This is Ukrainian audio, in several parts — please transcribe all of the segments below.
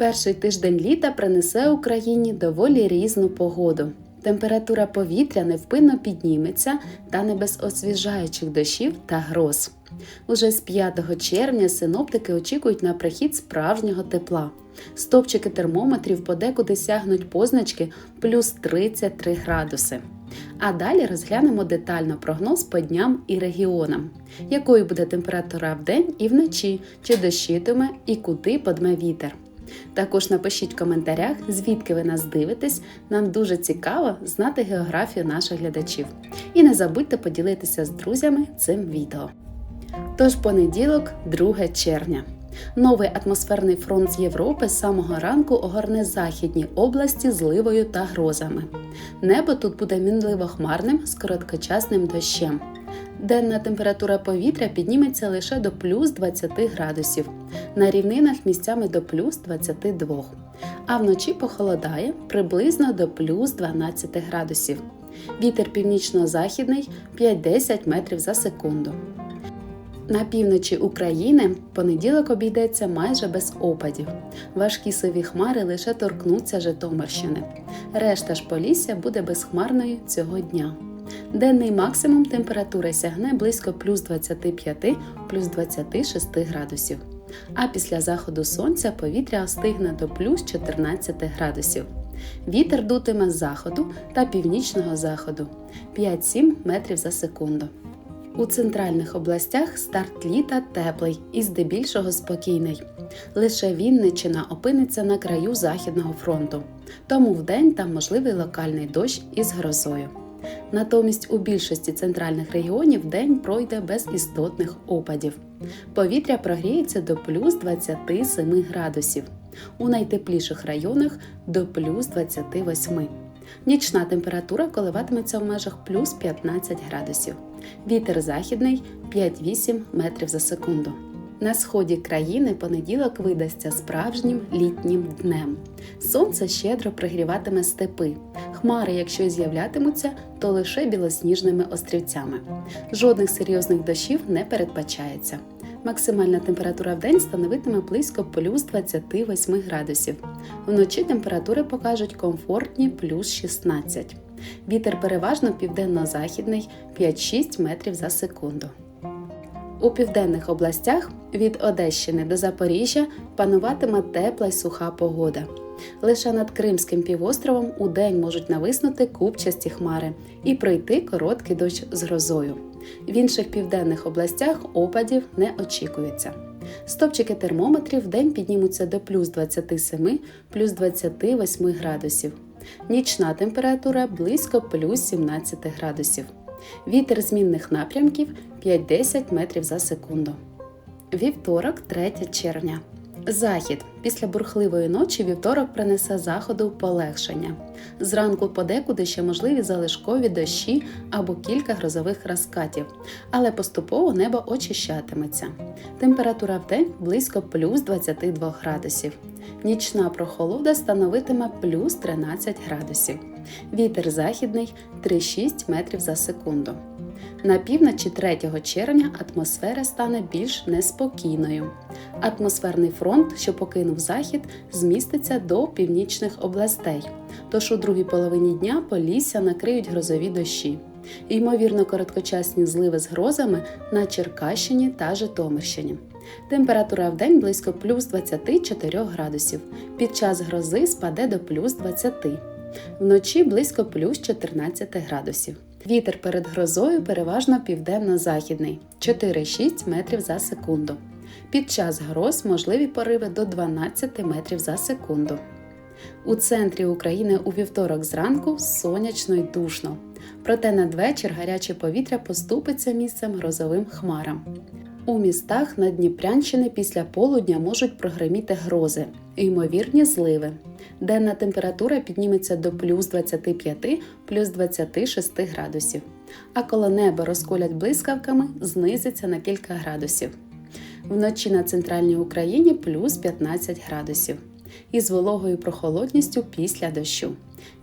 Перший тиждень літа принесе Україні доволі різну погоду. Температура повітря невпинно підніметься та не без освіжаючих дощів та гроз. Уже з 5 червня синоптики очікують на прихід справжнього тепла. Стопчики термометрів подекуди сягнуть позначки плюс 33 градуси. А далі розглянемо детально прогноз по дням і регіонам, якою буде температура вдень і вночі, чи дощитиме і куди подме вітер. Також напишіть в коментарях, звідки ви нас дивитесь. Нам дуже цікаво знати географію наших глядачів. І не забудьте поділитися з друзями цим відео. Тож понеділок, 2 червня. Новий атмосферний фронт з Європи з самого ранку огорне західні області зливою та грозами. Небо тут буде мінливо хмарним з короткочасним дощем. Денна температура повітря підніметься лише до плюс 20 градусів, на рівнинах місцями до плюс 22, а вночі похолодає приблизно до плюс 12 градусів. Вітер північно-західний 5-10 метрів за секунду. На півночі України понеділок обійдеться майже без опадів. Важкі сиві хмари лише торкнуться Житомирщини. Решта ж Полісся буде безхмарною цього дня. Денний максимум температури сягне близько плюс 25 плюс 26 градусів. А після заходу сонця повітря остигне до плюс 14 градусів. Вітер дутиме з заходу та північного заходу 5-7 метрів за секунду. У центральних областях старт літа теплий і здебільшого спокійний. Лише Вінниччина опиниться на краю Західного фронту, тому вдень там можливий локальний дощ із грозою. Натомість у більшості центральних регіонів день пройде без істотних опадів. Повітря прогріється до плюс 27 градусів, у найтепліших районах до плюс 28. Нічна температура коливатиметься в межах плюс 15 градусів. Вітер західний 5-8 метрів за секунду. На сході країни понеділок видасться справжнім літнім днем. Сонце щедро пригріватиме степи. Хмари, якщо з'являтимуться, то лише білосніжними острівцями. Жодних серйозних дощів не передбачається. Максимальна температура в день становитиме близько плюс 28 градусів. Вночі температури покажуть комфортні плюс 16. Вітер переважно південно-західний 5-6 метрів за секунду. У південних областях від Одещини до Запоріжжя пануватиме тепла й суха погода. Лише над Кримським півостровом у день можуть нависнути купчасті хмари і пройти короткий дощ з грозою. В інших південних областях опадів не очікується. Стопчики термометрів в день піднімуться до плюс 27 плюс 28 градусів. Нічна температура близько плюс 17 градусів. Вітер змінних напрямків 5-10 метрів за секунду. Вівторок, 3 червня. Захід після бурхливої ночі вівторок принесе заходу полегшення. Зранку подекуди ще можливі залишкові дощі або кілька грозових розкатів, але поступово небо очищатиметься. Температура в день близько плюс 22 градусів. Нічна прохолода становитиме плюс 13 градусів. Вітер західний 3-6 метрів за секунду. На півночі 3 червня атмосфера стане більш неспокійною. Атмосферний фронт, що покинув захід, зміститься до північних областей. Тож у другій половині дня Полісся накриють грозові дощі. Ймовірно, короткочасні зливи з грозами на Черкащині та Житомирщині. Температура в день близько плюс 24 градусів. Під час грози спаде до плюс 20. Вночі близько плюс 14 градусів. Вітер перед грозою переважно південно-західний 4-6 метрів за секунду. Під час гроз можливі пориви до 12 метрів за секунду. У центрі України у вівторок зранку сонячно й душно. Проте надвечір гаряче повітря поступиться місцем грозовим хмарам. У містах на Дніпрянщини після полудня можуть прогреміти грози, ймовірні зливи. Денна температура підніметься до плюс 25 плюс 26 градусів, а коли небо розколять блискавками, знизиться на кілька градусів. Вночі на центральній Україні плюс 15 градусів. Із вологою прохолодністю після дощу.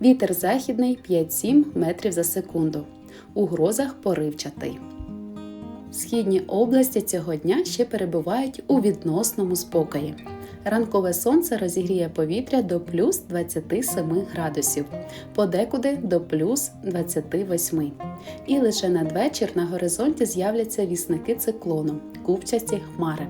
Вітер західний 5-7 метрів за секунду. У грозах поривчатий. Східні області цього дня ще перебувають у відносному спокої. Ранкове сонце розігріє повітря до плюс 27 градусів, подекуди до плюс 28. І лише надвечір на горизонті з'являться вісники циклону, купчасті хмари.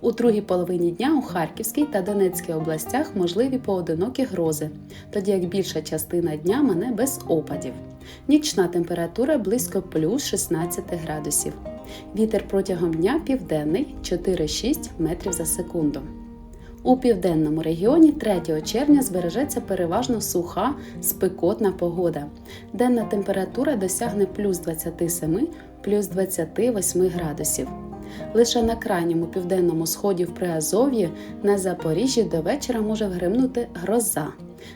У другій половині дня у Харківській та Донецькій областях можливі поодинокі грози, тоді як більша частина дня мене без опадів. Нічна температура близько плюс 16 градусів. Вітер протягом дня південний 4-6 метрів за секунду. У південному регіоні 3 червня збережеться переважно суха, спекотна погода. Денна температура досягне плюс 27 плюс 28 градусів. Лише на крайньому південному сході в Приазов'ї на Запоріжжі до вечора може вгримнути гроза.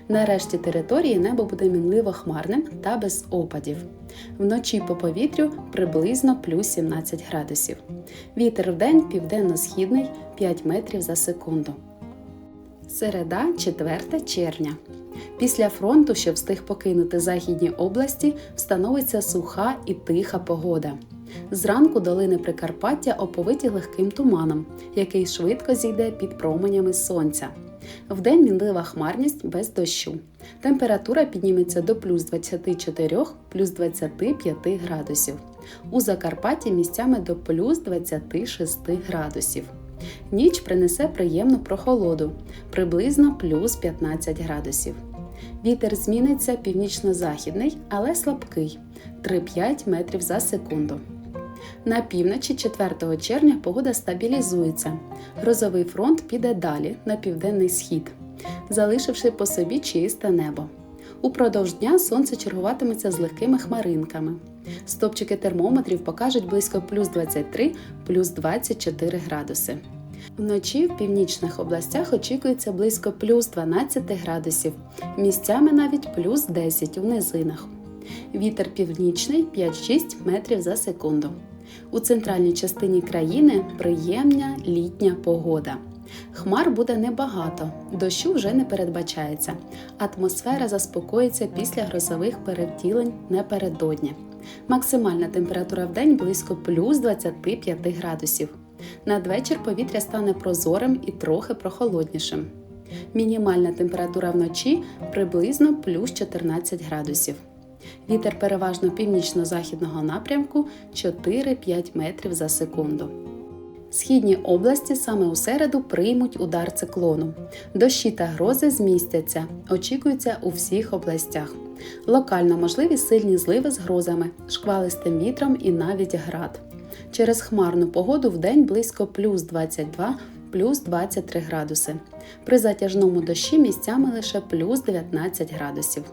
На решті території небо буде мінливо хмарним та без опадів. Вночі по повітрю приблизно плюс 17 градусів. Вітер в день південно-східний 5 метрів за секунду. Середа, 4 червня. Після фронту, що встиг покинути західні області, встановиться суха і тиха погода. Зранку долини Прикарпаття оповиті легким туманом, який швидко зійде під променями сонця. Вдень мінлива хмарність без дощу. Температура підніметься до плюс 24 плюс 25 градусів. У Закарпатті місцями до плюс 26 градусів. Ніч принесе приємну прохолоду приблизно плюс 15 градусів. Вітер зміниться північно-західний, але слабкий 3-5 метрів за секунду. На півночі 4 червня погода стабілізується. Грозовий фронт піде далі на південний схід, залишивши по собі чисте небо. Упродовж дня сонце чергуватиметься з легкими хмаринками. Стопчики термометрів покажуть близько плюс 23 плюс 24 градуси. Вночі в північних областях очікується близько плюс 12 градусів, місцями навіть плюс 10 у низинах. Вітер північний 5-6 метрів за секунду. У центральній частині країни приємна літня погода. Хмар буде небагато, дощу вже не передбачається. Атмосфера заспокоїться після грозових перевтілень напередодні. Максимальна температура в день близько плюс 25 градусів. Надвечір повітря стане прозорим і трохи прохолоднішим. Мінімальна температура вночі приблизно плюс 14 градусів. Вітер переважно північно-західного напрямку 4-5 метрів за секунду. Східні області саме у середу приймуть удар циклону. Дощі та грози змістяться, очікуються у всіх областях. Локально можливі сильні зливи з грозами, шквалистим вітром і навіть град. Через хмарну погоду в день близько плюс 22 плюс 23 градуси. При затяжному дощі місцями лише плюс 19 градусів.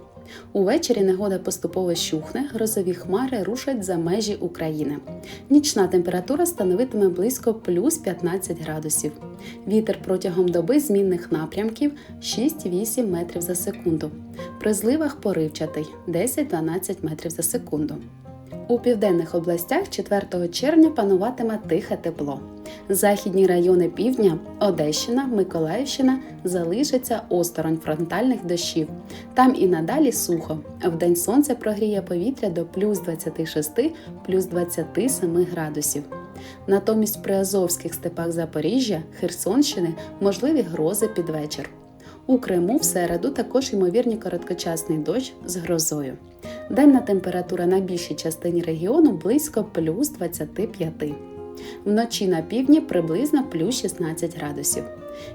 Увечері негода поступово щухне, грозові хмари рушать за межі України. Нічна температура становитиме близько плюс 15 градусів. Вітер протягом доби змінних напрямків 6-8 метрів за секунду. При зливах поривчатий 10-12 метрів за секунду. У південних областях 4 червня пануватиме тихе тепло. Західні райони півдня, Одещина, Миколаївщина залишаться осторонь фронтальних дощів. Там і надалі сухо. Вдень сонце прогріє повітря до плюс 26 плюс 27 градусів. Натомість при Азовських степах Запоріжжя, Херсонщини можливі грози під вечір. У Криму в середу також ймовірні короткочасний дощ з грозою. Денна температура на більшій частині регіону близько плюс 25. Вночі на півдні приблизно плюс 16 градусів.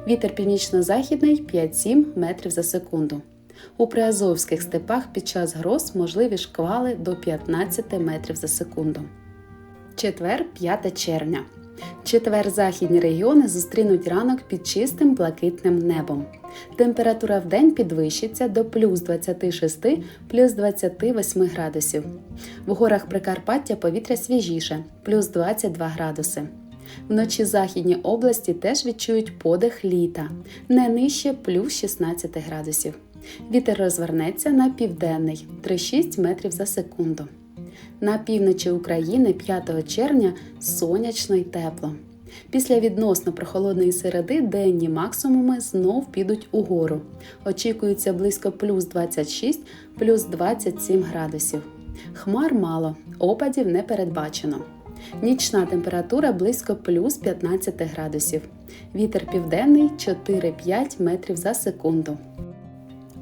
Вітер північно-західний 5-7 метрів за секунду. У приазовських степах під час гроз можливі шквали до 15 метрів за секунду. Четвер 5 червня. Четвер західні регіони зустрінуть ранок під чистим блакитним небом. Температура в день підвищиться до плюс 26 плюс 28 градусів. В горах Прикарпаття повітря свіжіше плюс 22 градуси. Вночі західні області теж відчують подих літа, не нижче плюс 16 градусів. Вітер розвернеться на південний 3-6 метрів за секунду. На півночі України 5 червня сонячно й тепло. Після відносно прохолодної середи денні максимуми знов підуть угору. Очікується близько плюс 26 плюс 27 градусів. Хмар мало, опадів не передбачено. Нічна температура близько плюс 15 градусів. Вітер південний 4-5 метрів за секунду.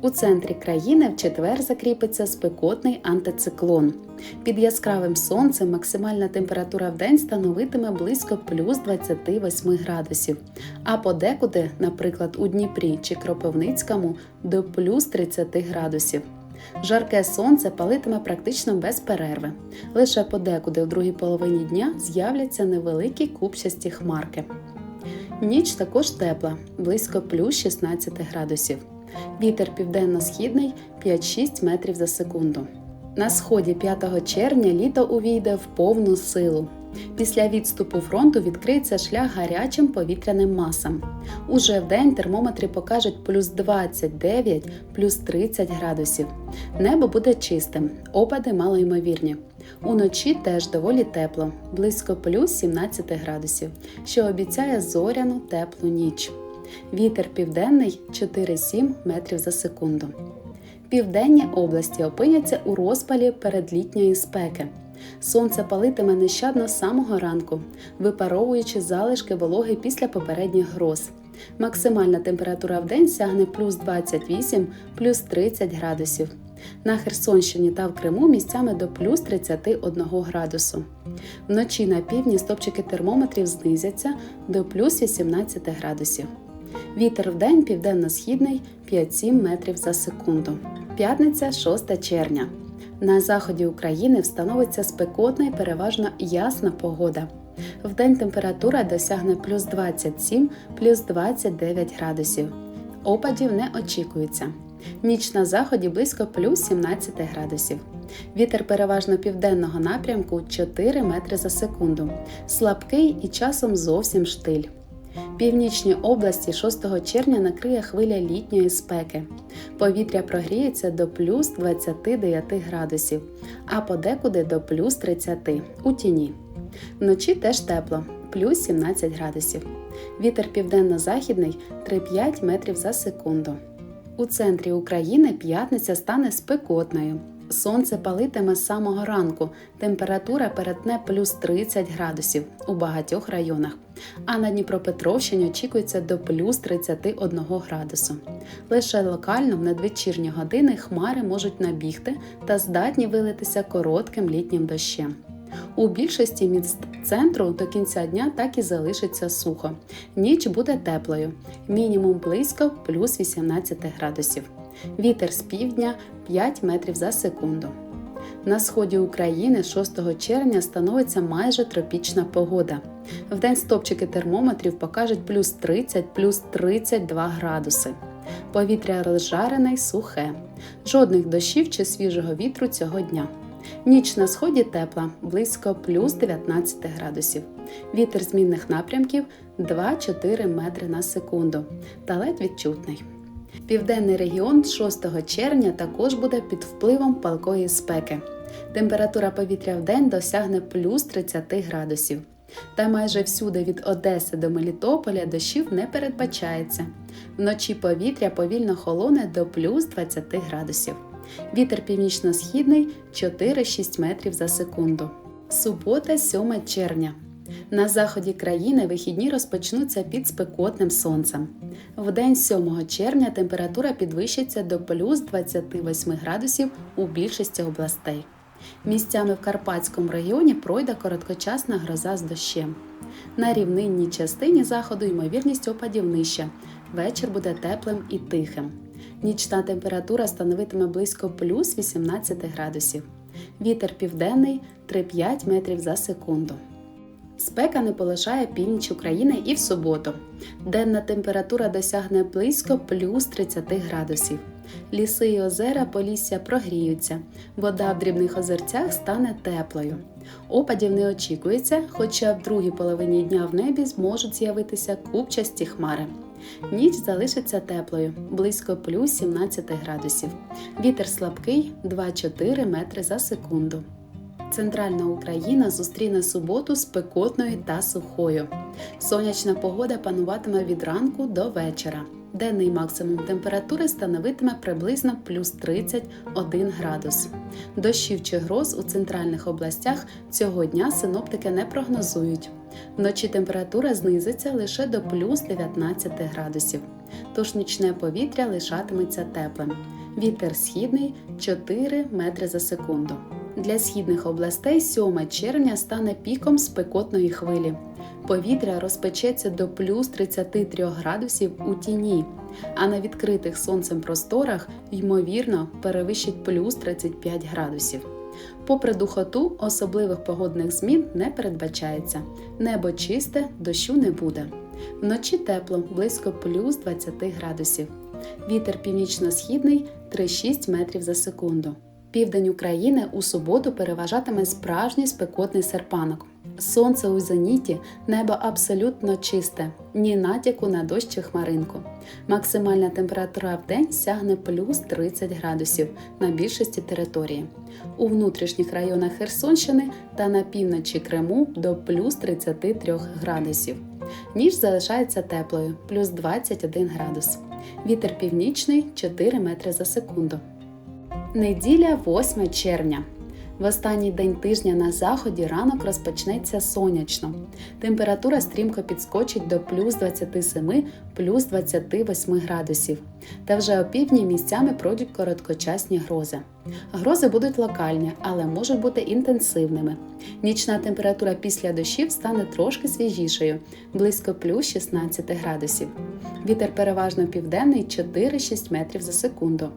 У центрі країни в четвер закріпиться спекотний антициклон. Під яскравим сонцем максимальна температура в день становитиме близько плюс 28 градусів, а подекуди, наприклад, у Дніпрі чи Кропивницькому, до плюс 30 градусів. Жарке сонце палитиме практично без перерви. Лише подекуди у другій половині дня з'являться невеликі купчасті хмарки. Ніч також тепла, близько плюс 16 градусів. Вітер південно-східний 5-6 метрів за секунду. На сході 5 червня літо увійде в повну силу. Після відступу фронту відкриється шлях гарячим повітряним масам. Уже в день термометри покажуть плюс 29, плюс 30 градусів. Небо буде чистим, опади малоймовірні. Уночі теж доволі тепло, близько плюс 17 градусів, що обіцяє зоряну теплу ніч. Вітер південний 4-7 метрів за секунду. Південні області опиняться у розпалі передлітньої спеки. Сонце палитиме нещадно з самого ранку, випаровуючи залишки вологи після попередніх гроз. Максимальна температура в день сягне плюс 28, плюс 30 градусів. На Херсонщині та в Криму місцями до плюс 31 градусу. Вночі на півдні стопчики термометрів знизяться до плюс 18 градусів. Вітер в день південно-східний 5-7 метрів за секунду. П'ятниця 6 червня. На заході України встановиться спекотна і переважно ясна погода. Вдень температура досягне плюс 27, плюс 29 градусів. Опадів не очікується. Ніч на заході близько плюс 17 градусів. Вітер переважно південного напрямку 4 метри за секунду. Слабкий і часом зовсім штиль. Північні області 6 червня накриє хвиля літньої спеки. Повітря прогріється до плюс 29 градусів, а подекуди до плюс 30 у тіні. Вночі теж тепло, плюс 17 градусів. Вітер південно-західний 3-5 метрів за секунду. У центрі України п'ятниця стане спекотною. Сонце палитиме з самого ранку, температура перетне плюс 30 градусів у багатьох районах, а на Дніпропетровщині очікується до плюс 31 градусу. Лише локально в надвечірні години хмари можуть набігти та здатні вилитися коротким літнім дощем. У більшості міст центру до кінця дня так і залишиться сухо. Ніч буде теплою, мінімум близько плюс 18 градусів. Вітер з півдня 5 метрів за секунду. На сході України 6 червня становиться майже тропічна погода. Вдень стопчики термометрів покажуть плюс 30 плюс 32 градуси. Повітря розжарене й сухе. Жодних дощів чи свіжого вітру цього дня. Ніч на сході тепла, близько плюс 19 градусів. Вітер змінних напрямків 2-4 метри на секунду та ледь відчутний. Південний регіон 6 червня також буде під впливом палкої спеки. Температура повітря в день досягне плюс 30 градусів. Та майже всюди від Одеси до Мелітополя дощів не передбачається. Вночі повітря повільно холоне до плюс 20 градусів. Вітер північно-східний 4-6 метрів за секунду. Субота, 7 червня. На заході країни вихідні розпочнуться під спекотним сонцем. В день 7 червня температура підвищиться до плюс 28 градусів у більшості областей. Місцями в Карпатському районі пройде короткочасна гроза з дощем. На рівнинній частині заходу ймовірність опадів нижча. Вечір буде теплим і тихим. Нічна температура становитиме близько плюс 18 градусів. Вітер південний 3-5 метрів за секунду. Спека не полишає північ України і в суботу. Денна температура досягне близько плюс 30 градусів. Ліси і озера Полісся прогріються, вода в дрібних озерцях стане теплою. Опадів не очікується, хоча в другій половині дня в небі зможуть з'явитися купчасті хмари. Ніч залишиться теплою, близько плюс 17 градусів. Вітер слабкий 2-4 метри за секунду. Центральна Україна зустріне суботу спекотною та сухою. Сонячна погода пануватиме від ранку до вечора. Денний максимум температури становитиме приблизно плюс 31 градус. Дощів чи гроз у центральних областях цього дня синоптики не прогнозують. Вночі температура знизиться лише до плюс 19 градусів, тож нічне повітря лишатиметься теплим. Вітер східний 4 метри за секунду. Для східних областей 7 червня стане піком спекотної хвилі. Повітря розпечеться до плюс 33 градусів у тіні, а на відкритих сонцем просторах, ймовірно, перевищить плюс 35 градусів. Попри духоту, особливих погодних змін не передбачається. Небо чисте, дощу не буде. Вночі тепло, близько плюс 20 градусів. Вітер північно-східний 3-6 метрів за секунду. Південь України у суботу переважатиме справжній спекотний серпанок. Сонце у зеніті, небо абсолютно чисте, ні натяку на дощ чи хмаринку. Максимальна температура в день сягне плюс 30 градусів на більшості території. У внутрішніх районах Херсонщини та на півночі Криму до плюс 33 градусів. Ніч залишається теплою плюс 21 градус. Вітер північний 4 метри за секунду. Неділя 8 червня. В останній день тижня на заході ранок розпочнеться сонячно. Температура стрімко підскочить до плюс 27 плюс 28 градусів. Та вже опівдні місцями пройдуть короткочасні грози. Грози будуть локальні, але можуть бути інтенсивними. Нічна температура після дощів стане трошки свіжішою, близько плюс 16 градусів. Вітер переважно південний 4-6 метрів за секунду.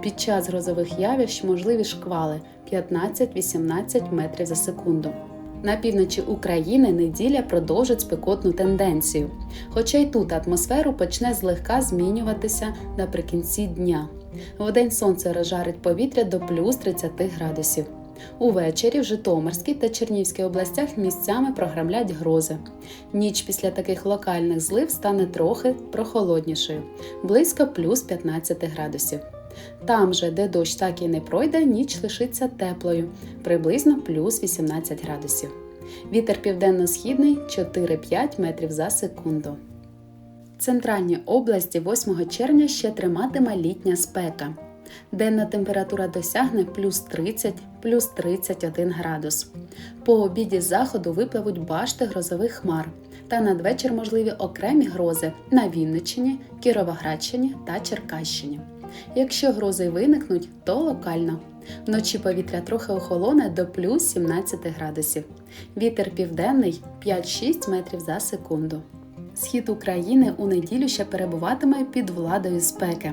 Під час грозових явищ можливі шквали 15-18 метрів за секунду. На півночі України неділя продовжить спекотну тенденцію, хоча й тут атмосферу почне злегка змінюватися наприкінці дня. Вдень сонце розжарить повітря до плюс 30 градусів. Увечері в Житомирській та Чернівській областях місцями програмлять грози. Ніч після таких локальних злив стане трохи прохолоднішою, близько плюс 15 градусів. Там же, де дощ так і не пройде, ніч лишиться теплою, приблизно плюс 18 градусів. Вітер південно-східний 4-5 метрів за секунду. Центральні області 8 червня ще триматиме літня спека. Денна температура досягне плюс 30, плюс 31 градус. По обіді заходу випливуть башти грозових хмар, та надвечір можливі окремі грози на Вінниччині, Кіровоградщині та Черкащині. Якщо грози виникнуть, то локально. Вночі повітря трохи охолоне до плюс 17 градусів. Вітер південний 5-6 метрів за секунду. Схід України у неділю ще перебуватиме під владою спеки.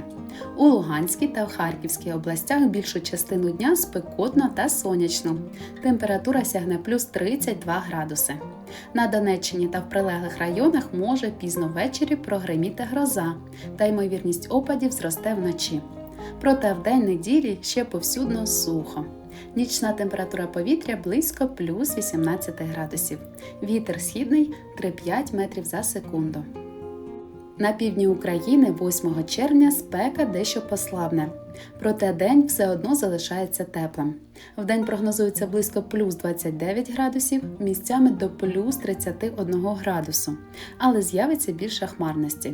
У Луганській та в Харківській областях більшу частину дня спекотно та сонячно. Температура сягне плюс 32 градуси. На Донеччині та в прилеглих районах може пізно ввечері прогреміти гроза, та ймовірність опадів зросте вночі. Проте в день неділі ще повсюдно сухо. Нічна температура повітря близько плюс 18 градусів. Вітер східний 3-5 метрів за секунду. На півдні України 8 червня спека дещо послабне, проте день все одно залишається теплим. Вдень прогнозується близько плюс 29 градусів, місцями до плюс 31 градусу, але з'явиться більше хмарності.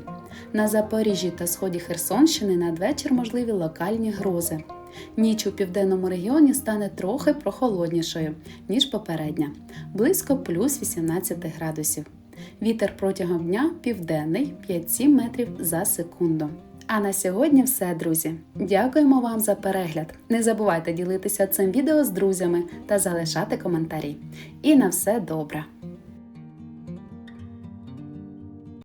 На Запоріжжі та сході Херсонщини надвечір можливі локальні грози. Ніч у південному регіоні стане трохи прохолоднішою, ніж попередня, близько плюс 18 градусів. Вітер протягом дня південний 5-7 метрів за секунду. А на сьогодні все, друзі. Дякуємо вам за перегляд. Не забувайте ділитися цим відео з друзями та залишати коментарі. І на все добре!